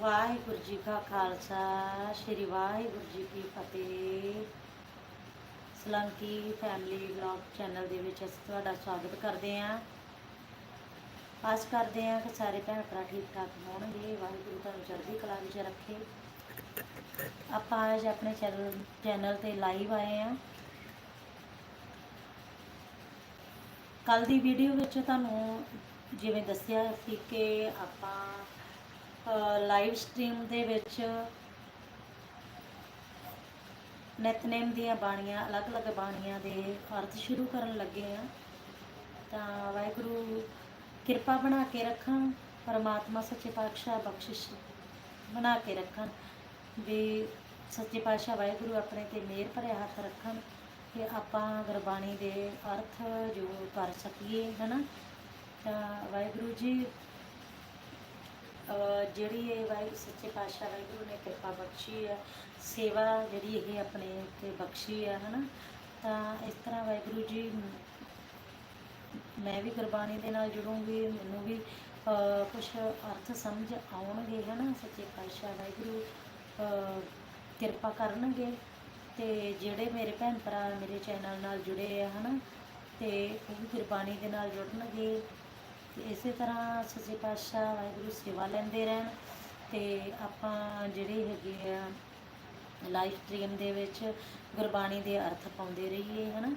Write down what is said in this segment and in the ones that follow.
ਵਾਹਿਗੁਰੂ ਜੀ ਕਾ ਖਾਲਸਾ, ਸ੍ਰੀ ਵਾਹਿਗੁਰੂ ਜੀ ਕੀ ਫਤਿਹ। ਸਲੰਕੀ family vlog channel ਦੇ ਵਿੱਚ ਅਸੀਂ ਤੁਹਾਡਾ ਸਵਾਗਤ ਕਰਦੇ ਹਾਂ। ਆਸ ਕਰਦੇ ਹਾਂ ਕਿ ਸਾਰੇ ਭੈਣ ਭਰਾ ਠੀਕ ਠਾਕ ਹੋਣਗੇ, ਵਾਹਿਗੁਰੂ ਤੁਹਾਨੂੰ ਚੜ੍ਹਦੀ ਕਲਾ ਵਿੱਚ ਰੱਖੇ। ਆਪਾਂ ਅੱਜ ਆਪਣੇ ਚੈਨਲ ਚੈਨਲ ਤੇ ਲਾਈਵ ਆਏ ਹਾਂ। ਕੱਲ ਦੀ ਵੀਡੀਓ ਵਿੱਚ ਤੁਹਾਨੂੰ ਜਿਵੇਂ ਦੱਸਿਆ ਸੀ ਕਿ ਆਪਾਂ ਲਾਈਵ ਸਟ੍ਰੀਮ ਦੇ ਵਿੱਚ ਨਿਤਨੇਮ ਦੀਆਂ ਬਾਣੀਆਂ, ਅਲੱਗ-ਅਲੱਗ ਬਾਣੀਆਂ ਦੇ ਅਰਥ ਸ਼ੁਰੂ ਕਰਨ ਲੱਗੇ ਆ ਤਾਂ ਵਾਹਿਗੁਰੂ, ਕਿਰਪਾ ਬਣਾ ਕੇ ਰੱਖਣ ਪਰਮਾਤਮਾ ਸੱਚੇ ਪਾਤਸ਼ਾਹ ਬਖਸ਼ਿਸ਼ ਬਣਾ ਕੇ ਰੱਖਣ, ਵੀ ਸੱਚੇ ਪਾਤਸ਼ਾਹ ਵਾਹਿਗੁਰੂ ਆਪਣੇ ਤੇ ਮਿਹਰ ਭਰਿਆ ਹੱਥ ਰੱਖਣ ਕਿ ਆਪਾਂ ਗੁਰਬਾਣੀ ਦੇ ਅਰਥ ਜੋ ਕਰ ਸਕੀਏ, ਹਨਾ? ਤਾਂ ਵਾਹਿਗੁਰੂ ਜੀ ਜਿਹੜੀ ਇਹ ਵਾਹਿਗੁਰੂ ਸੱਚੇ ਪਾਤਸ਼ਾਹ ਵਾਹਿਗੁਰੂ ਨੇ ਕਿਰਪਾ ਬਖਸ਼ੀ ਹੈ ਸੇਵਾ ਜਿਹੜੀ ਇਹ ਆਪਣੇ ਤੇ ਬਖਸ਼ੀ ਹੈ ਹਨਾ? ਤਾਂ ਇਸ ਤਰ੍ਹਾਂ ਵਾਹਿਗੁਰੂ ਜੀ, ਮੈਂ ਵੀ ਗੁਰਬਾਣੀ ਦੇ ਨਾਲ ਜੁੜੂੰਗੀ, ਮੈਨੂੰ ਵੀ ਕੁਝ ਅਰਥ ਸਮਝ ਆਉਣਗੇ, ਹਨਾ? ਸੱਚੇ ਪਾਤਸ਼ਾਹ ਵਾਹਿਗੁਰੂ ਕਿਰਪਾ ਕਰਨਗੇ। ਤੇ ਜਿਹੜੇ ਮੇਰੇ ਭੈਣ ਭਰਾ ਮੇਰੇ ਚੈਨਲ ਨਾਲ ਜੁੜੇ ਆ, ਹਨਾ? ਤੇ ਉਹ ਵੀ ਗੁਰਬਾਣੀ ਦੇ ਨਾਲ ਜੁੜਨਗੇ। ਤੇ ਇਸੇ ਤਰ੍ਹਾਂ ਸੱਚੇ ਪਾਤਸ਼ਾਹ ਵਾਹਿਗੁਰੂ ਸੇਵਾ ਲੈਂਦੇ ਰਹਿਣ ਤੇ ਆਪਾਂ ਜਿਹੜੇ ਹੈਗੇ ਆ ਲਾਈਵ ਸਟ੍ਰੀਮ ਦੇ ਵਿੱਚ ਗੁਰਬਾਣੀ ਦੇ ਅਰਥ ਪਾਉਂਦੇ ਰਹੀਏ, ਹਨਾ?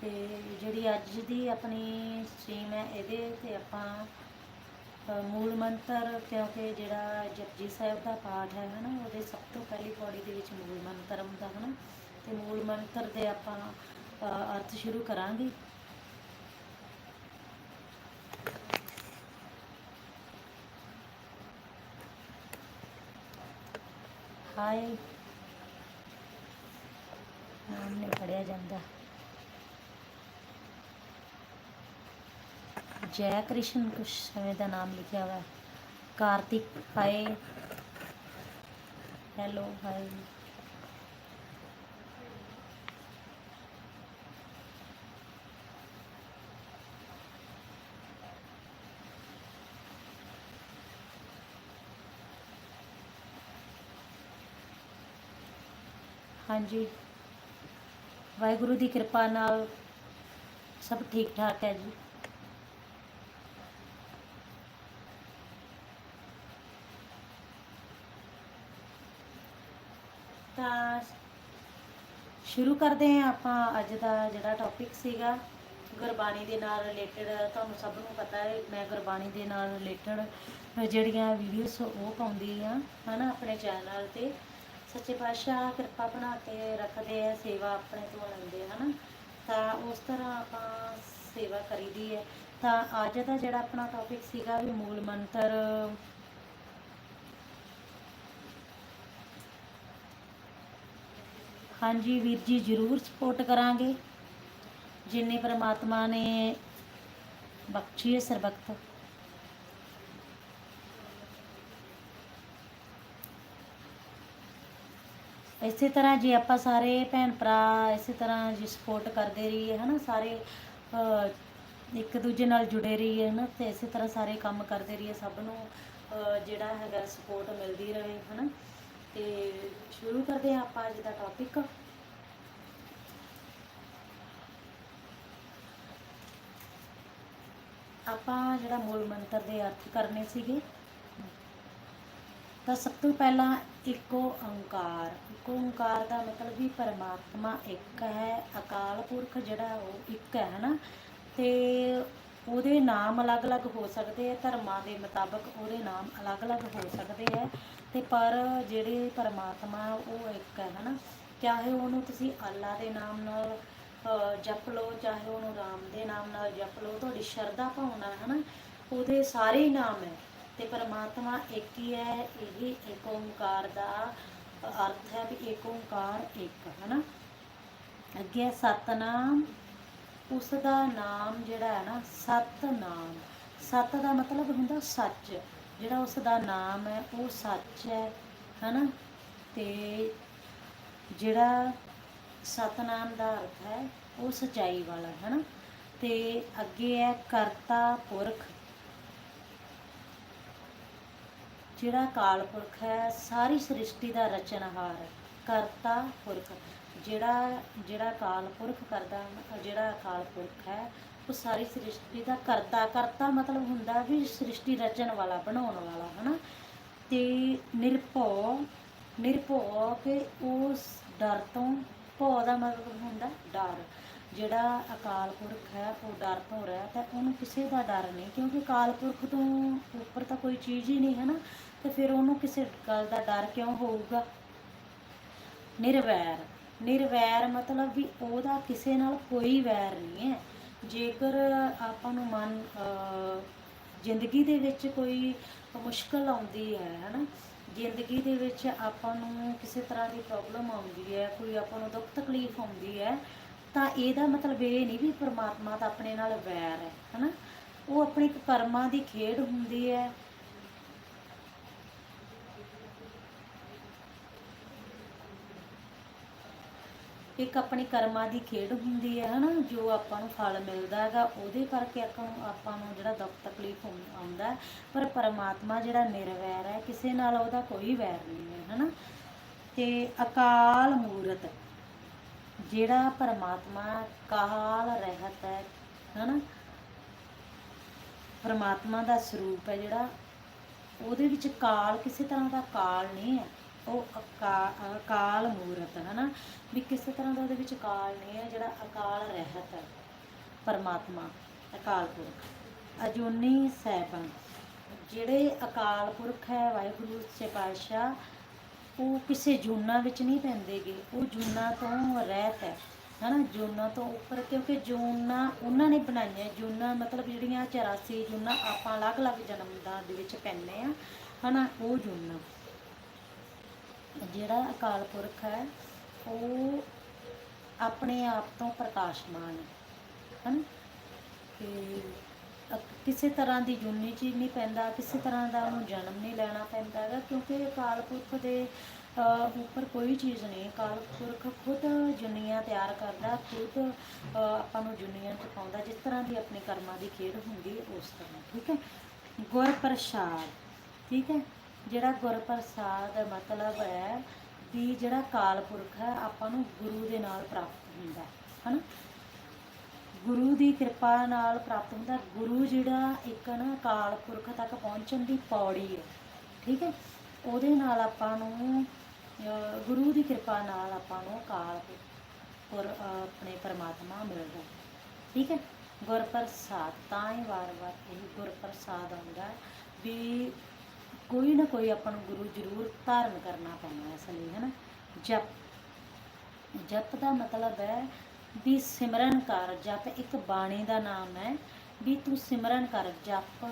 ਤੇ ਜਿਹੜੀ ਅੱਜ ਦੀ ਆਪਣੀ ਸਟ੍ਰੀਮ ਹੈ ਇਹਦੇ ਤੇ ਆਪਾਂ ਮੂਲ ਮੰਤਰ ਕਿਉਂਕਿ ਜਿਹੜਾ ਜਪਜੀ ਸਾਹਿਬ ਦਾ ਪਾਠ ਹੈ, ਹਨਾ? ਉਹਦੇ ਸਭ ਤੋਂ ਪਹਿਲੀ ਪੌੜੀ ਦੇ ਵਿੱਚ ਮੂਲ ਮੰਤਰ ਹੁੰਦਾ, ਹਨਾ? ਤੇ ਮੂਲ ਮੰਤਰ ਦੇ ਆਪਾਂ ਅਰਥ ਸ਼ੁਰੂ ਕਰਾਂਗੇ। ਹਾਏ। ਨਾਮ ਨਹੀਂ ਪੜਿਆ ਜਾਂਦਾ। ਜੈ ਕ੍ਰਿਸ਼ਨ ਕੁਛ ਸਮੇਂ ਦਾ ਨਾਮ ਲਿਖਿਆ ਹੋਇਆ। ਕਾਰਤਿਕ, ਹਾਏ। ਹੈਲੋ ਹਾਏ। ਹਾਂਜੀ। ਵਾਹਿਗੁਰੂ ਦੀ ਕਿਰਪਾ ਨਾਲ ਸਭ ਠੀਕ ਠਾਕ ਹੈ ਜੀ। ਤਾਂ ਸ਼ੁਰੂ ਕਰਦੇ ਹਾਂ ਆਪਾਂ ਅੱਜ ਦਾ ਜਿਹੜਾ ਟੌਪਿਕ ਸੀਗਾ, ਗੁਰਬਾਣੀ ਦੇ ਨਾਲ ਰਿਲੇਟਡ ਤੁਹਾਨੂੰ ਸਭ ਨੂੰ ਪਤਾ ਹੈ, ਮੈਂ ਗੁਰਬਾਣੀ ਦੇ ਨਾਲ ਰਿਲੇਟਡ ਜਿਹੜੀਆਂ ਵੀਡੀਓਸ ਉਹ ਪਾਉਂਦੀ ਆ ਹਨਾ, ਆਪਣੇ ਚੈਨਲ ਤੇ। ਸੱਚੇ ਪਾਤਸ਼ਾਹ ਕਿਰਪਾ ਬਣਾ ਕੇ ਰੱਖਦੇ ਆ, ਸੇਵਾ ਆਪਣੇ ਤੋਂ ਲੈਂਦੇ ਆ, ਹਨਾ? ਤਾਂ ਉਸ ਤਰ੍ਹਾਂ ਆਪਾਂ ਸੇਵਾ ਕਰੀਦੀ ਹੈ ਤਾਂ ਅੱਜ ਦਾ ਜਿਹੜਾ ਆਪਣਾ ਟੌਪਿਕ ਸੀਗਾ ਵੀ ਮੂਲ ਮੰਤਰ। ਹਾਂਜੀ ਵੀਰ ਜੀ, ਜ਼ਰੂਰ ਸਪੋਰਟ ਕਰਾਂਗੇ। ਜਿੰਨੇ ਪ੍ਰਮਾਤਮਾ ਨੇ ਬਖਸ਼ੀਏ ਹੈ ਸਰਬਖਤ ਇਸੇ ਤਰ੍ਹਾਂ ਜੇ ਆਪਾਂ ਸਾਰੇ ਭੈਣ ਭਰਾ ਇਸੇ ਤਰ੍ਹਾਂ ਜੇ ਸਪੋਰਟ ਕਰਦੇ ਰਹੀਏ, ਹਨਾ, ਸਾਰੇ ਇੱਕ ਦੂਜੇ ਨਾਲ ਜੁੜੇ ਰਹੀਏ, ਹਨਾ, ਤੇ ਇਸੇ ਤਰ੍ਹਾਂ ਸਾਰੇ ਕੰਮ ਕਰਦੇ ਰਹੀਏ, ਸਭ ਨੂੰ ਜਿਹੜਾ ਹੈਗਾ ਸਪੋਰਟ ਮਿਲਦੀ ਰਹੇ, ਹਨਾ। ਤੇ ਸ਼ੁਰੂ ਕਰਦੇ ਹਾਂ ਆਪਾਂ ਅੱਜ ਦਾ ਟੌਪਿਕ ਆਪਾਂ ਜਿਹੜਾ ਮੂਲ ਮੰਤਰ ਦੇ ਅਰਥ ਕਰਨੇ ਸੀਗੇ ਤਾਂ ਸਭ ਤੋਂ ਪਹਿਲਾਂ ਇੱਕੋ ਓੰਕਾਰ ਇੱਕੋ ਓੰਕਾਰ ਦਾ ਮਤਲਬ ਵੀ ਪਰਮਾਤਮਾ ਇੱਕ ਹੈ, ਅਕਾਲ ਪੁਰਖ ਜਿਹੜਾ ਉਹ ਇੱਕ ਹੈ, ਹਨਾ? ਤੇ ਉਹਦੇ ਨਾਮ ਅਲੱਗ-ਅਲੱਗ ਹੋ ਸਕਦੇ ਆ, ਧਰਮਾਂ ਦੇ ਮੁਤਾਬਕ ਉਹਦੇ ਨਾਮ ਅਲੱਗ-ਅਲੱਗ ਹੋ ਸਕਦੇ ਆ, ਤੇ ਪਰ ਜਿਹੜੇ ਪਰਮਾਤਮਾ ਉਹ ਇੱਕ ਹੈ, ਹਨਾ? ਚਾਹੇ ਉਹਨੂੰ ਤੁਸੀਂ ਅੱਲਾ ਦੇ ਨਾਮ ਨਾਲ ਜਪ ਲਓ, ਚਾਹੇ ਉਹਨੂੰ ਰਾਮ ਦੇ ਨਾਮ ਨਾਲ ਜਪ ਲਓ, ਤੁਹਾਡੀ ਸ਼ਰਧਾ ਭਾਵਨਾ ਹੈ ਹਨਾ? ਉਹਦੇ ਸਾਰੇ ਹੀ ਨਾਮ ਹੈ। ਤੇ ਪਰਮਾਤਮਾ ਇੱਕ ਹੀ ਹੈ, ਇਹ ਏਕ ਓੰਕਾਰ ਦਾ ਅਰਥ ਹੈ ਵੀ ਏਕ ਓੰਕਾਰ ਇੱਕ, ਹਨਾ? ਅੱਗੇ ਹੈ ਸਤਨਾਮ, ਉਸ ਦਾ ਨਾਮ ਜਿਹੜਾ ਹੈ ਨਾ, ਸਤਨਾਮ। ਸਤ ਦਾ ਮਤਲਬ ਹੁੰਦਾ ਸੱਚ, ਜਿਹੜਾ ਉਸ ਦਾ ਨਾਮ ਹੈ, ਉਹ ਸੱਚ ਹੈ, ਹਨਾ? ਤੇ ਜਿਹੜਾ ਸਤਨਾਮ ਦਾ ਅਰਥ ਹੈ, ਉਹ ਸਚਾਈ ਵਾਲਾ ਹੈ ਨਾ ਤੇ ਅੱਗੇ ਹੈ ਕਰਤਾ ਪੁਰਖ ਜਿਹੜਾ ਅਕਾਲ ਪੁਰਖ ਹੈ, ਸਾਰੀ ਸ੍ਰਿਸ਼ਟੀ ਦਾ ਰਚਨਹਾਰ, ਕਰਤਾ ਪੁਰਖ। ਜਿਹੜਾ ਜਿਹੜਾ ਕਾਲ ਪੁਰਖ ਕਰਦਾ, ਜਿਹੜਾ ਅਕਾਲ ਪੁਰਖ ਹੈ, ਉਹ ਸਾਰੀ ਸ੍ਰਿਸ਼ਟੀ ਦਾ ਕਰਤਾ। ਕਰਤਾ ਮਤਲਬ ਹੁੰਦਾ ਵੀ ਸ੍ਰਿਸ਼ਟੀ ਰਚਣ ਵਾਲਾ, ਬਣਾਉਣ ਵਾਲਾ, ਹਨਾ? ਤੇ ਨਿਰਭਉ ਨਿਰਭਉ ਕਿ ਉਸ ਡਰ ਤੋਂ ਭਉ ਦਾ ਮਤਲਬ ਹੁੰਦਾ, ਡਰ। ਜਿਹੜਾ ਅਕਾਲ ਪੁਰਖ ਹੈ, ਉਹ ਡਰ ਤੋਂ ਰਹਿਤ ਹੈ ਉਹਨੂੰ ਕਿਸੇ ਦਾ ਡਰ ਨਹੀਂ, ਕਿਉਂਕਿ ਅਕਾਲ ਪੁਰਖ ਤੋਂ ਉੱਪਰ ਤਾਂ ਕੋਈ ਚੀਜ਼ ਹੀ ਨਹੀਂ ਹੈ ਨਾ ਤੇ ਫਿਰ ਉਹਨੂੰ ਕਿਸੇ ਗੱਲ ਦਾ ਡਰ ਕਿਉਂ ਹੋਊਗਾ? ਨਿਰਵੈਰ ਨਿਰਵੈਰ ਮਤਲਬ ਵੀ ਉਹਦਾ ਕਿਸੇ ਨਾਲ ਕੋਈ ਵੈਰ ਨਹੀਂ ਹੈ। ਜੇਕਰ ਆਪਾਂ ਨੂੰ ਮਨ ਜ਼ਿੰਦਗੀ ਦੇ ਵਿੱਚ ਕੋਈ ਮੁਸ਼ਕਲ ਆਉਂਦੀ ਹੈ, ਹਨਾ? ਜ਼ਿੰਦਗੀ ਦੇ ਵਿੱਚ ਆਪਾਂ ਨੂੰ ਕਿਸੇ ਤਰ੍ਹਾਂ ਦੀ ਪ੍ਰੋਬਲਮ ਆਉਂਦੀ ਹੈ, ਕੋਈ ਆਪਾਂ ਨੂੰ ਦੁੱਖ ਤਕਲੀਫ ਆਉਂਦੀ ਹੈ, ਤਾਂ ਇਹਦਾ ਮਤਲਬ ਇਹ ਨਹੀਂ ਵੀ ਪ੍ਰਮਾਤਮਾ ਦਾ ਆਪਣੇ ਨਾਲ ਵੈਰ ਹੈ, ਹਨਾ? ਉਹ ਆਪਣੀ ਇੱਕ ਕਰਮਾਂ ਦੀ ਖੇਡ ਹੁੰਦੀ ਹੈ ਇੱਕ ਆਪਣੇ ਕਰਮਾਂ ਦੀ ਖੇਡ ਹੁੰਦੀ ਹੈ, ਹਨਾ, ਜੋ ਆਪਾਂ ਨੂੰ ਫਲ ਮਿਲਦਾ ਹੈਗਾ, ਉਹਦੇ ਕਰਕੇ ਆਪਾਂ ਨੂੰ ਆਪਾਂ ਨੂੰ ਜਿਹੜਾ ਦੁੱਖ ਤਕਲੀਫ ਆਉਂ- ਆਉਂਦਾ ਪਰ ਪਰਮਾਤਮਾ ਜਿਹੜਾ ਨਿਰਵੈਰ ਹੈ, ਕਿਸੇ ਨਾਲ ਉਹਦਾ ਕੋਈ ਵੈਰ ਨਹੀਂ ਹੈ, ਹਨਾ। ਤੇ ਅਕਾਲ ਮੂਰਤ, ਜਿਹੜਾ ਪਰਮਾਤਮਾ ਕਾਲ ਰਹਿਤ ਹੈ, ਹਨਾ, ਪਰਮਾਤਮਾ ਦਾ ਸਰੂਪ ਹੈ ਜਿਹੜਾ, ਉਹਦੇ ਵਿੱਚ ਕਾਲ ਕਿਸੇ ਤਰ੍ਹਾਂ ਦਾ ਕਾਲ ਨਹੀਂ ਹੈ। ਉਹ ਅਕਾ- ਅਕਾਲ ਮੂਰਤ ਹੈ ਨਾ। ਵੀ ਕਿਸੇ ਤਰ੍ਹਾਂ ਦਾ ਉਹਦੇ ਵਿੱਚ ਅਕਾਲ ਨਹੀਂ ਹੈ, ਜਿਹੜਾ ਅਕਾਲ ਰਹਿਤ ਹੈ, ਪਰਮਾਤਮਾ, ਅਕਾਲ ਪੁਰਖ। ਅਜੂਨੀ ਸੈਭੰ, ਜਿਹੜੇ ਅਕਾਲ ਪੁਰਖ ਹੈ, ਵਾਹਿਗੁਰੂ ਸੇ ਪਾਤਸ਼ਾਹ, ਉਹ ਕਿਸੇ ਜੂਨਾਂ ਵਿੱਚ ਨਹੀਂ ਪੈਂਦੇਗੇ। ਉਹ ਜੂਨਾਂ ਤੋਂ ਰਹਿਤ ਹੈ ਹਨਾ ਜੂਨਾਂ ਤੋਂ ਉੱਪਰ, ਕਿਉਂਕਿ ਜੂਨਾਂ ਉਹਨਾਂ ਨੇ ਬਣਾਈਆਂ। ਜੂਨਾਂ ਮਤਲਬ ਜਿਹੜੀਆਂ 84 ਜੂਨਾਂ ਆਪਾਂ ਅਲੱਗ-ਅਲੱਗ ਜਨਮ ਦਾ ਦੇ ਵਿੱਚ ਪੈਂਦੇ ਆ ਹਨਾ ਉਹ ਜੂਨਾ। ਜਿਹੜਾ ਅਕਾਲ ਪੁਰਖ ਹੈ, ਉਹ ਆਪਣੇ ਆਪ ਤੋਂ ਪ੍ਰਕਾਸ਼ਮਾਨ ਹੈ, ਹਨ? ਤੇ ਕਿਸੇ ਤਰ੍ਹਾਂ ਦੀ ਜੁਨੀ ਚੀਜ਼ ਨਹੀਂ ਪੈਂਦਾ, ਕਿਸੇ ਤਰ੍ਹਾਂ ਦਾ ਉਹਨੂੰ ਜਨਮ ਨਹੀਂ ਲੈਣਾ ਪੈਂਦਾ ਹੈਗਾ, ਕਿਉਂਕਿ ਅਕਾਲ ਪੁਰਖ ਦੇ ਉੱਪਰ ਕੋਈ ਚੀਜ਼ ਨਹੀਂ। ਅਕਾਲ ਪੁਰਖ ਖੁਦ ਜੁਨੀਆਂ ਤਿਆਰ ਕਰਦਾ, ਖੁਦ ਆਪਾਂ ਨੂੰ ਜੁਨੀਆਂ ਚ ਪਾਉਂਦਾ ਜਿਸ ਤਰ੍ਹਾਂ ਦੀ ਆਪਣੇ ਕਰਮਾਂ ਦੀ ਖੇਡ ਹੁੰਦੀ ਹੈ, ਉਸ ਤਰ੍ਹਾਂ, ਠੀਕ ਹੈ? ਗੁਰ ਪ੍ਰਸਾਦ ਠੀਕ ਹੈ? ਜਿਹੜਾ ਗੁਰਪ੍ਰਸਾਦ ਮਤਲਬ ਹੈ ਵੀ ਜਿਹੜਾ ਕਾਲ ਪੁਰਖ ਹੈ, ਆਪਾਂ ਨੂੰ ਗੁਰੂ ਦੇ ਨਾਲ ਪ੍ਰਾਪਤ ਹੁੰਦਾ ਹੈ, ਹਨਾ? ਗੁਰੂ ਦੀ ਕਿਰਪਾ ਨਾਲ ਪ੍ਰਾਪਤ ਹੁੰਦਾ ਗੁਰੂ ਜਿਹੜਾ ਇੱਕ ਨਾ ਕਾਲ ਪੁਰਖ ਤੱਕ ਪਹੁੰਚਣ ਦੀ ਪੌੜੀ ਹੈ, ਠੀਕ ਹੈ? ਉਹਦੇ ਨਾਲ ਆਪਾਂ ਨੂੰ ਗੁਰੂ ਦੀ ਕਿਰਪਾ ਨਾਲ ਆਪਾਂ ਨੂੰ ਕਾਲ ਪੁਰ ਆਪਣੇ ਪਰਮਾਤਮਾ ਮਿਲਦਾ ਠੀਕ ਹੈ? ਗੁਰ ਪ੍ਰਸਾਦ ਤਾਂ ਹੀ ਵਾਰ-ਵਾਰ ਇਹ ਗੁਰ ਪ੍ਰਸਾਦ ਆਉਂਦਾ ਵੀ ਕੋਈ ਨਾ ਕੋਈ ਆਪਾਂ ਨੂੰ ਗੁਰੂ ਜ਼ਰੂਰ ਧਾਰਨ ਕਰਨਾ ਪੈਣਾ ਇਸ ਲਈ, ਹੈ ਨਾ? ਜਪ। ਜਪ ਦਾ ਮਤਲਬ ਹੈ ਵੀ ਸਿਮਰਨ ਕਰ, ਜਪ ਇੱਕ ਬਾਣੀ ਦਾ ਨਾਮ ਹੈ ਵੀ ਤੂੰ ਸਿਮਰਨ ਕਰ, ਜਪ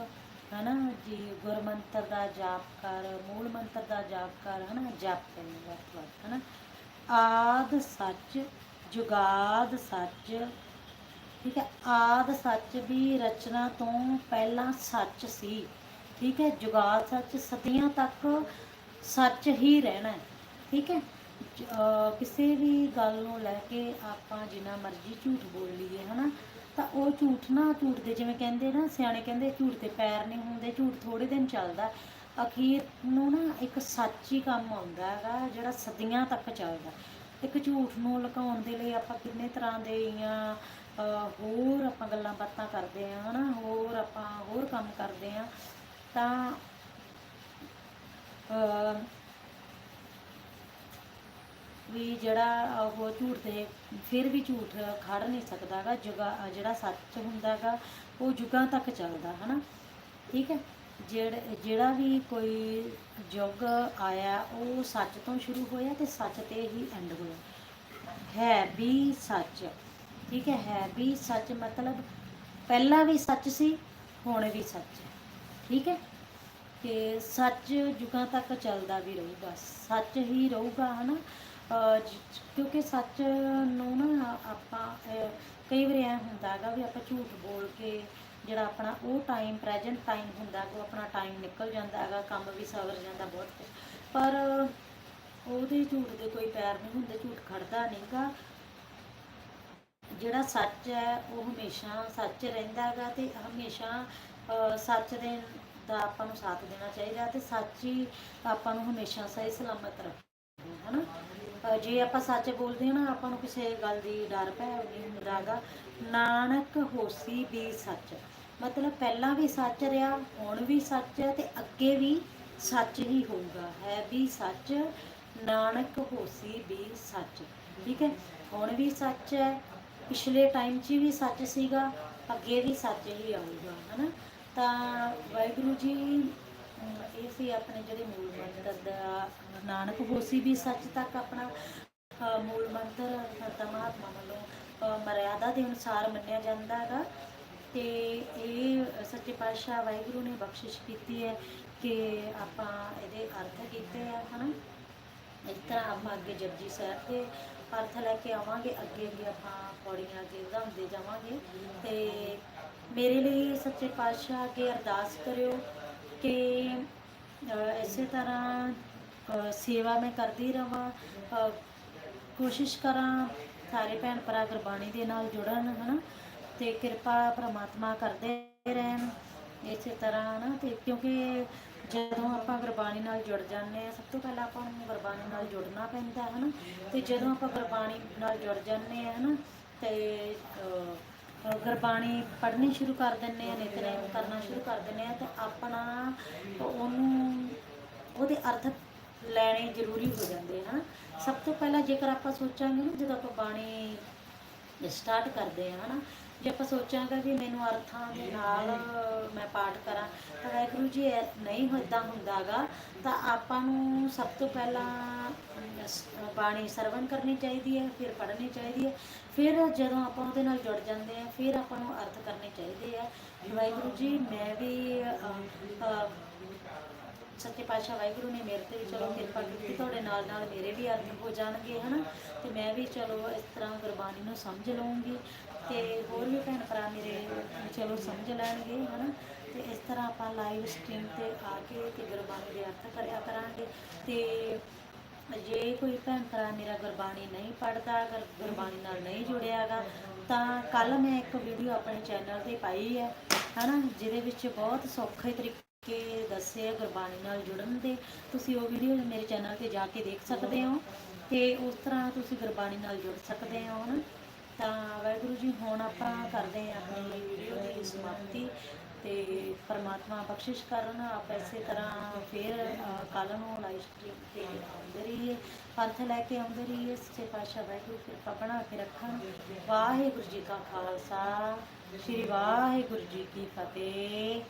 ਹਨਾ ਜੀ ਗੁਰਮੰਤਰ ਦਾ ਜਾਪ ਕਰ, ਮੂਲ ਮੰਤਰ ਦਾ ਜਾਪ ਕਰ ਹਨਾ ਜਪ ਕਰਨੀ ਵਰਤ ਵਰਤ ਹਨਾ ਆਦ ਸੱਚ, ਜੁਗਾਦ ਸੱਚ, ਠੀਕ ਹੈ? ਆਦ ਸੱਚ ਵੀ ਰਚਨਾ ਤੋਂ ਪਹਿਲਾਂ ਸੱਚ ਸੀ। ਠੀਕ ਹੈ? ਜੁਗਾਦ ਸੱਚ ਸਦੀਆਂ ਤੱਕ ਸੱਚ ਹੀ ਰਹਿਣਾ ਹੈ। ਠੀਕ ਹੈ? ਕਿਸੇ ਵੀ ਗੱਲ ਨੂੰ ਲੈ ਕੇ ਆਪਾਂ ਜਿੰਨਾ ਮਰਜ਼ੀ ਝੂਠ ਬੋਲ ਲਈਏ, ਹਨਾ? ਤਾਂ ਉਹ ਝੂਠ ਨਾ ਝੂਠ ਦੇ, ਜਿਵੇਂ ਕਹਿੰਦੇ ਨਾ, ਸਿਆਣੇ ਕਹਿੰਦੇ ਝੂਠ ਦੇ ਪੈਰ ਨਹੀਂ ਹੁੰਦੇ, ਝੂਠ ਥੋੜੇ ਦਿਨ ਚੱਲਦਾ ਅਖੀਰ ਨੂੰ ਨਾ ਇੱਕ ਸੱਚ ਹੀ ਕੰਮ ਆਉਂਦਾ ਹੈਗਾ, ਜਿਹੜਾ ਸਦੀਆਂ ਤੱਕ ਚੱਲਦਾ ਇੱਕ ਝੂਠ ਨੂੰ ਲੁਕਾਉਣ ਦੇ ਲਈ ਆਪਾਂ ਕਿੰਨੇ ਤਰ੍ਹਾਂ ਦੇ ਜਾਂ ਹੋਰ ਆਪਾਂ ਗੱਲਾਂ ਬਾਤਾਂ ਕਰਦੇ ਆ ਹਨਾ? ਹੋਰ ਆਪਾਂ ਹੋਰ ਕੰਮ ਕਰਦੇ ਆ ਤਾਂ ਵੀ ਜਿਹੜਾ ਉਹ ਝੂਠ ਤੇ ਫਿਰ ਵੀ ਝੂਠ ਖੜ ਨਹੀਂ ਸਕਦਾਗਾ ਜੁਗਾ, ਜਿਹੜਾ ਸੱਚ ਹੁੰਦਾਗਾ ਉਹ ਯੁੱਗਾਂ ਤੱਕ ਚੱਲਦਾ, ਹਨਾ? ਠੀਕ ਹੈ? ਜਿਹੜਾ ਜਿਹੜਾ ਵੀ ਕੋਈ ਯੁੱਗ ਆਇਆ, ਉਹ ਸੱਚ ਤੋਂ ਸ਼ੁਰੂ ਹੋਇਆ ਤੇ ਸੱਚ ਤੇ ਹੀ ਐਂਡ ਹੋਇਆ। ਹੈ ਵੀ ਸੱਚ, ਠੀਕ ਹੈ? ਹੈ ਵੀ ਸੱਚ ਮਤਲਬ ਪਹਿਲਾਂ ਵੀ ਸੱਚ ਸੀ, ਹੁਣ ਵੀ ਸੱਚ ਹੈ। ਠੀਕ ਹੈ? ਕਿ ਸੱਚ ਯੁਗਾਂ ਤੱਕ ਚੱਲਦਾ ਵੀ ਰਹੂਗਾ, ਸੱਚ ਹੀ ਰਹੂਗਾ, ਹਨਾ? ਅਹ ਕਿਉਂਕਿ ਸੱਚ ਨੂੰ ਨਾ ਆਪਾਂ ਕਈ ਵਾਰ ਐ ਹੁੰਦਾ ਹੈਗਾ ਵੀ ਆਪਾਂ ਝੂਠ ਬੋਲ ਕੇ ਜਿਹੜਾ ਆਪਣਾ ਉਹ ਟਾਈਮ ਪ੍ਰੈਜ਼ੈਂਟ ਟਾਈਮ ਹੁੰਦਾ ਉਹ ਆਪਣਾ ਟਾਈਮ ਨਿਕਲ ਜਾਂਦਾ ਹੈਗਾ, ਕੰਮ ਵੀ ਸਵਰ ਜਾਂਦਾ ਬਹੁਤ। ਪਰ ਉਹਦੇ ਝੂਠ ਦੇ ਕੋਈ ਪੈਰ ਨਹੀਂ ਹੁੰਦੇ, ਝੂਠ ਖੜਦਾ ਨਹੀਂਗਾ। ਜਿਹੜਾ ਸੱਚ ਹੈ, ਉਹ ਹਮੇਸ਼ਾ ਸੱਚ ਰਹਿੰਦਾ ਹੈਗਾ ਤੇ ਹਮੇਸ਼ਾ ਸੱਚ ਦੇ ਦਾ ਆਪਾਂ ਨੂੰ ਸਾਥ ਦੇਣਾ ਚਾਹੀਦਾ ਤੇ ਸੱਚ ਹੀ ਆਪਾਂ ਨੂੰ ਹਮੇਸ਼ਾ ਸਹੀ ਸਲਾਮਤ ਰੱਖੇ ਹਨਾ? ਅਹ, ਜੇ ਆਪਾਂ ਸੱਚ ਬੋਲਦੇ ਹਾਂ ਨਾ, ਆਪਾਂ ਨੂੰ ਕਿਸੇ ਗੱਲ ਦੀ ਡਰ ਭੈ ਨਹੀਂ ਹੁੰਦਾਗਾ ਨਾਨਕ ਹੋਸੀ ਵੀ ਸੱਚ। ਮਤਲਬ ਪਹਿਲਾਂ ਵੀ ਸੱਚ ਰਿਹਾ, ਹੁਣ ਵੀ ਸੱਚ ਹੈ ਤੇ ਅੱਗੇ ਵੀ ਸੱਚ ਹੀ ਹੋਊਗਾ। ਹੈ ਵੀ ਸੱਚ, ਨਾਨਕ ਹੋਸੀ ਵੀ ਸੱਚ। ਠੀਕ ਹੈ? ਹੁਣ ਵੀ ਸੱਚ ਹੈ, ਪਿਛਲੇ ਟਾਈਮ 'ਚ ਵੀ ਸੱਚ ਸੀਗਾ, ਅੱਗੇ ਵੀ ਸੱਚ ਹੀ ਆਊਗਾ, ਹਨਾ? ਤਾਂ ਵਾਹਿਗੁਰੂ ਜੀ ਇਹ ਸੀ ਆਪਣੇ ਜਿਹੜੇ ਮੂਲ ਮੰਤਰ ਦਾ ਨਾਨਕ ਹੋਸੀ ਵੀ ਸੱਚ ਤੱਕ ਆਪਣਾ ਮੂਲ ਮੰਤਰ ਸੰਤ ਮਹਾਤਮਾ ਵੱਲੋਂ ਮਰਿਆਦਾ ਦੇ ਅਨੁਸਾਰ ਮੰਨਿਆ ਜਾਂਦਾ ਹੈਗਾ। ਤੇ ਇਹ ਸੱਚੇ ਪਾਤਸ਼ਾਹ ਵਾਹਿਗੁਰੂ ਨੇ ਬਖਸ਼ਿਸ਼ ਕੀਤੀ ਹੈ ਕਿ ਆਪਾਂ ਇਹਦੇ ਅਰਥ ਕੀਤੇ ਆ, ਹਨਾ? ਇਸ ਤਰ੍ਹਾਂ ਆਪਾਂ ਅੱਗੇ ਜਪਜੀ ਸਾਹਿਬ ਦੇ ਅਰਥ ਲੈ ਕੇ ਆਵਾਂਗੇ ਅੱਗੇ ਅੱਗੇ ਆਪਾਂ ਪੌੜੀਆਂ ਅੱਗੇ ਵਧਾਉਂਦੇ ਜਾਵਾਂਗੇ। ਤੇ ਮੇਰੇ ਲਈ ਸੱਚੇ ਪਾਤਸ਼ਾਹ ਅੱਗੇ ਅਰਦਾਸ ਕਰਿਓ ਕਿ ਇਸੇ ਤਰ੍ਹਾਂ ਸੇਵਾ ਮੈਂ ਕਰਦੀ ਰਵਾਂ ਕੋਸ਼ਿਸ਼ ਕਰਾਂ ਸਾਰੇ ਭੈਣ ਭਰਾ ਗੁਰਬਾਣੀ ਦੇ ਨਾਲ ਜੁੜਨ ਹਨਾ? ਤੇ ਕਿਰਪਾ ਪ੍ਰਮਾਤਮਾ ਕਰਦੇ ਰਹਿਣ ਇਸੇ ਤਰ੍ਹਾਂ ਨਾ ਤੇ ਕਿਉਂਕਿ ਜਦੋਂ ਆਪਾਂ ਗੁਰਬਾਣੀ ਨਾਲ ਜੁੜ ਜਾਂਦੇ ਆ ਸਭ ਤੋਂ ਪਹਿਲਾਂ ਆਪਾਂ ਨੂੰ ਗੁਰਬਾਣੀ ਨਾਲ ਜੁੜਨਾ ਪੈਂਦਾ ਹੈ ਨਾ ਤੇ ਜਦੋਂ ਆਪਾਂ ਗੁਰਬਾਣੀ ਨਾਲ ਜੁੜ ਜਾਂਦੇ ਆ ਹਨਾ? ਤੇ ਅਹ, ਗੁਰਬਾਣੀ ਪੜ੍ਹਨੀ ਸ਼ੁਰੂ ਕਰ ਦਿੰਦੇ ਆ ਨਿਤਨੇਮ ਕਰਨਾ ਸ਼ੁਰੂ ਕਰ ਦਿੰਦੇ ਆ ਤੇ ਆਪਣਾ ਉਹਨੂੰ, ਉਹਦੇ ਅਰਥ ਲੈਣੇ ਜ਼ਰੂਰੀ ਹੋ ਜਾਂਦੇ ਹਨ। ਸਭ ਤੋਂ ਪਹਿਲਾਂ ਜੇਕਰ ਆਪਾਂ ਸੋਚਾਂਗੇ ਨਾ, ਜਦੋਂ ਆਪਾਂ ਬਾਣੀ ਸਟਾਰਟ ਕਰਦੇ ਹਾਂ ਹਨਾ ਜੇ ਆਪਾਂ ਸੋਚਾਂਗੇ ਵੀ ਮੈਨੂੰ ਅਰਥਾਂ ਦੇ ਨਾਲ ਮੈਂ ਪਾਠ ਕਰਾਂ, ਤਾਂ ਵਾਹਿਗੁਰੂ ਜੀ, ਇਹ ਨਹੀਂ ਹੁੰਦਾ ਹੁੰਦਾਗਾ। ਤਾਂ ਆਪਾਂ ਨੂੰ ਸਭ ਤੋਂ ਪਹਿਲਾਂ ਬਾਣੀ ਸਰਵਣ ਕਰਨੀ ਚਾਹੀਦੀ ਹੈ, ਫਿਰ ਪੜ੍ਹਨੀ ਚਾਹੀਦੀ ਹੈ। ਫਿਰ ਜਦੋਂ ਆਪਾਂ ਉਹਦੇ ਨਾਲ ਜੁੜ ਜਾਂਦੇ ਆ ਫਿਰ ਆਪਾਂ ਨੂੰ ਅਰਥ ਕਰਨੇ ਚਾਹੀਦੇ ਆ। ਵਾਹਿਗੁਰੂ ਜੀ, ਮੈਂ ਵੀ ਸੱਚੇ ਪਾਤਸ਼ਾਹ ਵਾਹਿਗੁਰੂ ਨੇ ਮੇਰੇ ਤੇ ਵੀ ਚਲੋ ਕਿਰਪਾ ਕੀਤੀ, ਤੁਹਾਡੇ ਨਾਲ ਨਾਲ ਮੇਰੇ ਵੀ ਅਰਥ ਹੋ ਜਾਣਗੇ, ਹਨਾ? ਤੇ ਮੈਂ ਵੀ ਚਲੋ ਇਸ ਤਰ੍ਹਾਂ ਗੁਰਬਾਣੀ ਨੂੰ ਸਮਝ ਲਵਾਂਗੀ ਤੇ ਹੋਰ ਵੀ ਭੈਣ ਭਰਾ ਮੇਰੇ ਚਲੋ ਸਮਝ ਲੈਣਗੇ, ਹਨਾ? ਤੇ ਇਸ ਤਰ੍ਹਾਂ ਆਪਾਂ ਲਾਈਵ ਸਟ੍ਰੀਮ ਤੇ ਆ ਕੇ ਤੇ ਗੁਰਬਾਣੀ ਦੇ ਅਰਥ ਕਰਿਆ ਕਰਾਂਗੇ। ਤੇ ਜੇ ਕੋਈ ਭੈਣ ਭਰਾ ਮੇਰਾ ਗੁਰਬਾਣੀ ਨਹੀਂ ਪੜਦਾ ਅਗਰ ਗੁਰਬਾਣੀ ਨਾਲ ਨਹੀਂ ਜੁੜਿਆਗਾ, ਤਾਂ ਕੱਲ ਮੈਂ ਇੱਕ ਵੀਡੀਓ ਆਪਣੇ ਚੈਨਲ ਤੇ ਪਾਈ ਹੈ, ਹਨਾ? ਜਿਹਦੇ ਵਿੱਚ ਬਹੁਤ ਸੌਖੇ ਤਰੀਕੇ ਕੇ ਦੱਸੇ ਆ ਗੁਰਬਾਣੀ ਨਾਲ ਜੁੜਨ ਦੇ। ਤੁਸੀਂ ਉਹ ਵੀਡੀਓ ਮੇਰੇ ਚੈਨਲ ਤੇ ਜਾ ਕੇ ਦੇਖ ਸਕਦੇ ਹੋ। ਤੇ ਉਸ ਤਰ੍ਹਾਂ ਤੁਸੀਂ ਗੁਰਬਾਣੀ ਨਾਲ ਜੁੜ ਸਕਦੇ ਹੋ ਹਨਾ ਤਾਂ ਵਾਹਿਗੁਰੂ ਜੀ, ਹੁਣ ਆਪਾਂ ਕਰਦੇ ਹਾਂ ਆਪਣੀ ਵੀਡੀਓ ਦੀ ਸਮਾਪਤੀ। ਤੇ ਪਰਮਾਤਮਾ ਬਖਸ਼ਿਸ਼ ਕਰਨ, ਆਪ ਇਸੇ ਤਰ੍ਹਾਂ ਫਿਰ ਕੱਲ ਨੂੰ ਲਾਈਵ ਸਟ੍ਰੀਮ ਤੇ ਆਉਂਦੇ ਰਹੀਏ। ਪੰਥ ਲੈ ਕੇ ਆਉਂਦੇ ਰਹੀਏ। ਸੱਚੇ ਪਾਤਸ਼ਾਹ ਵਾਹਿਗੁਰੂ, ਕਿਰਪਾ ਬਣਾ ਕੇ ਰੱਖਣ। ਵਾਹਿਗੁਰੂ ਜੀ ਕਾ ਖਾਲਸਾ। ਸ੍ਰੀ ਵਾਹਿਗੁਰੂ ਜੀ ਕੀ ਫਤਿਹ।